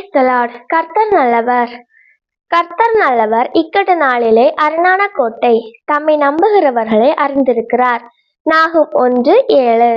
பிரைசலாட் கர்த்தர் நல்லவர். கர்த்தர் நல்லவர் இக்கட்டு நாளிலே அரணான கோட்டை தம்மை நம்புகிறவர்களை அறிந்திருக்கிறார். நாகும் ஒன்று ஏழு.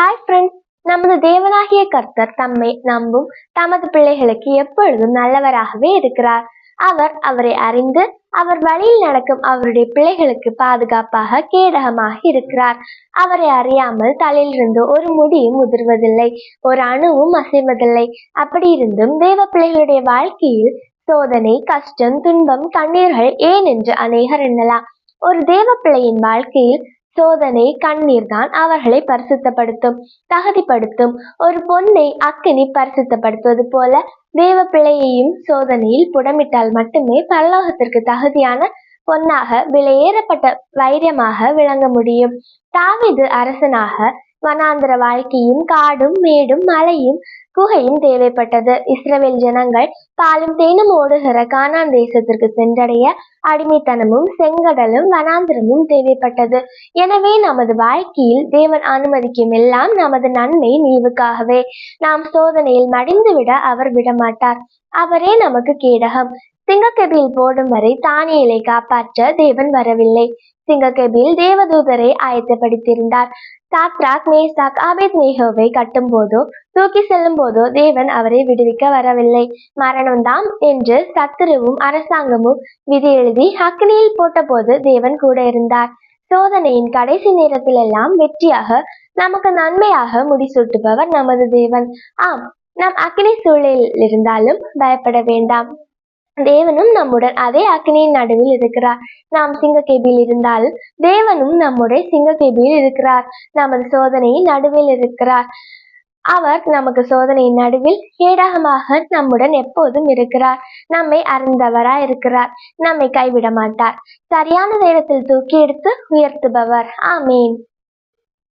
ஹாய் ஃப்ரெண்ட்ஸ் நமது தேவனாகிய கர்த்தர் தம்மை நம்பும் தமது பிள்ளைகளுக்கு எப்பொழுதும் நல்லவராகவே இருக்கிறார். அவர் அவரை அறிந்து அவர் வழியில் நடக்கும் அவருடைய பிள்ளைகளுக்கு பாதுகாப்பாக கேடகமாக இருக்கிறார். அவரை அறியாமல் தலையிலிருந்து ஒரு முடியும் உதிர்வதில்லை ஒரு அணுவும் அசைவதில்லை. அப்படி இருந்தும் தேவ பிள்ளைகளுடைய வாழ்க்கையில் சோதனை கஷ்டம் துன்பம் கண்ணீர்கள் ஏன் என்று அநேகர் எண்ணலாம். ஒரு தேவ பிள்ளையின் வாழ்க்கையில் சோதனை கண்ணீர் தான் அவர்களை பரிசுத்தப்படுத்தும். தகுதிப்படுத்தும். ஒரு பொன்னை அக்கினி பரிசுத்தப்படுத்துவது போல தேவ பிழையையும் சோதனையில் புடமிட்டால் மட்டுமே பரலோகத்திற்கு தகுதியான பொன்னாக விலையேறப்பட்ட வைரமாக விளங்க முடியும். தாவிது அரசனாக வனாந்திர வாழ்க்கையும் காடும் மேடும் மலையும் குகையும் தேவைப்பட்டது. இஸ்ரவேல் ஜனங்கள் பாலும் தேனும் ஓடுகிற கானான் தேசத்திற்கு சென்றடைய அடிமைத்தனமும் செங்கடலும் வனாந்திரமும் தேவைப்பட்டது. எனவே நமது வாழ்க்கையில் தேவன் அனுமதிக்கும் எல்லாம் நமது நன்மை நீவுக்காகவே. நாம் சோதனையில் மடிந்துவிட அவர் விடமாட்டார். அவரே நமக்கு கேடகம். சிங்கக்கெபியில் போடும் வரை தானியலை காப்பாற்ற தேவன் வரவில்லை. சிங்ககபில் தேவதூதரை ஆயத்தப்படுத்தியிருந்தார் சாத்ராக் மேசாக் ஆபேத் மேகோவை கட்டும் போதோ தூக்கி செல்லும் போதோ தேவன் அவரை விடுவிக்க வரவில்லை. மரணம்தான் என்று சத்துருவும் அரசாங்கமும் விதி எழுதி அக்னியில் போட்டபோது தேவன் கூட இருந்தார். சோதனையின் கடைசி நேரத்தில் எல்லாம் வெற்றியாக நமக்கு நன்மையாக முடிசூட்டுபவர் நமது தேவன். ஆம் நாம் அக்னி சூழலில் இருந்தாலும் பயப்பட வேண்டாம். தேவனும் நம்முடன் அதே அக்னியின் நடுவில் இருக்கிறார். நாம் சிங்கக்கேபியில் இருந்தால் தேவனும் நம்முடைய சிங்கக்கேபியில் இருக்கிறார். நமது சோதனையின் நடுவில் இருக்கிறார். அவர் நமக்கு சோதனையின் நடுவில் கேடகமாக நம்முடன் எப்போதும் இருக்கிறார். நம்மை அறிந்தவராய் இருக்கிறார். நம்மை கைவிட மாட்டார். சரியான நேரத்தில் தூக்கி எடுத்து உயர்த்துபவர். ஆமீன்.